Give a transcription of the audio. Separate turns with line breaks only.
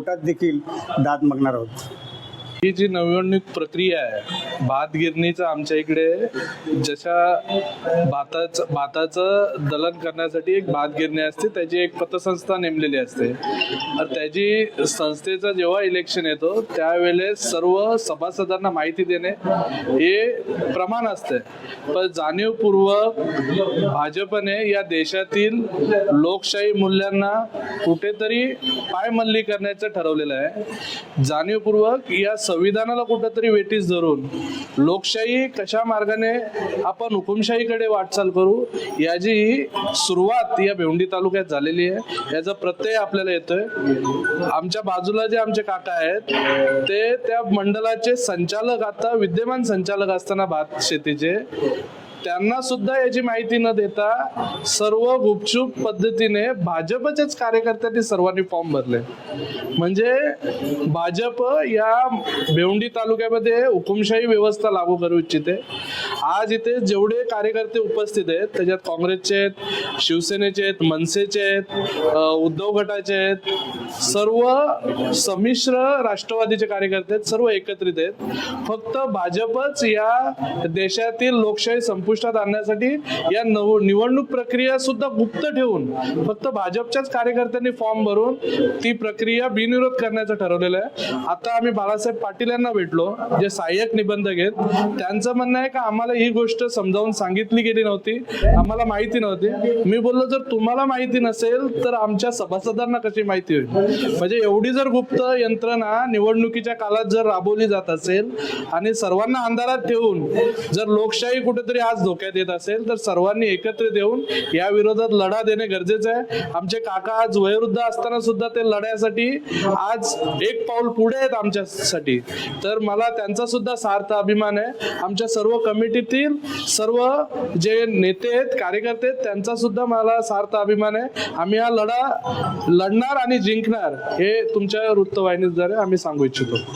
पोटात देखील दाद मागणार आहोत.
ही जी निवडणूक प्रक्रिया आहे भात गिरणीचं आमच्या इकडे जशा भाताचं भाताचं दलन करण्यासाठी एक भात गिरणी असते त्याची एक पतसंस्था नेमलेली असते. त्याची संस्थेचं जेव्हा इलेक्शन येतो त्यावेळेस सर्व सभासदांना माहिती देणे हे प्रमाण असते. पण जाणीवपूर्वक भाजपने या देशातील लोकशाही मूल्यांना कुठेतरी पायमल्ली करण्याचं ठरवलेलं आहे. जाणीवपूर्वक या संविधानाला कुठेतरी वेटीस धरून लोकशाही कशा मार्गाने आपण हुकुमशाहीकडे वाटचाल करू याची सुरुवात या भेवंडी तालुक्यात झालेली आहे. याचा प्रत्यय आपल्याला येतोय. आमच्या बाजूला जे आमचे काका आहेत ते त्या मंडळाचे संचालक आता विद्यमान संचालक असताना भात शेतीचे त्यांना सुद्धा याची माहिती न देता सर्व गुपचूप पद्धतीने भाजपच्याच कार्यकर्त्यांनी सर्वांनी फॉर्म भरले. म्हणजे भाजप या भेवंडी तालुक्यामध्ये हुकुमशाही व्यवस्था लागू करू इच्छिते. आज इथे जेवढे कार्यकर्ते उपस्थित आहेत त्याच्यात काँग्रेसचे आहेत शिवसेनेचे आहेत मनसेचे आहेत उद्धव गटाचे आहेत सर्व संमिश्र राष्ट्रवादीचे कार्यकर्ते आहेत सर्व एकत्रित आहेत. फक्त भाजपच या देशातील लोकशाही संपुष्टात आणण्यासाठी या नव निवडणूक प्रक्रिया सुद्धा गुप्त ठेवून फक्त भाजपच्याच कार्यकर्त्यांनी फॉर्म भरून ती प्रक्रिया बिनविरोध करण्याचं ठरवलेलं आहे. आता आम्ही बाळासाहेब पाटील यांना भेटलो जे सहाय्यक निबंधक आहेत त्यांचं म्हणणं आहे का आम्हाला ही गोष्ट समजावून सांगितली गेली नव्हती. आम्हाला माहिती नव्हती. मी बोललो जर तुम्हाला माहिती नसेल तर आमच्या सभासदांना कशी माहिती होईल? म्हणजे एवढी जर गुप्त यंत्रणा निवडणुकीच्या काळात जर राबवली जात असेल आणि सर्वांना अंधारात ठेवून जर लोकशाही कुठेतरी आज धोक्यात येत असेल तर सर्वांनी एकत्रित येऊन या विरोधात लढा देणे गरजेचं आहे. आमचे काका आज वयोवृद्ध असताना सुद्धा ते लढ्यासाठी आज एक पाऊल पुढे आहेत आमच्यासाठी. तर मला त्यांचा सुद्धा सार्थ अभिमान आहे. आमच्या सर्व कमिटीतील सर्व जे नेते आहेत कार्यकर्ते आहेत त्यांचा सुद्धा मला सार्थ अभिमान आहे. आम्ही हा लढा लढणार आणि जिंकणार हे तुमच्या वृत्तवाहिनीद्वारे आम्ही सांगू इच्छितो.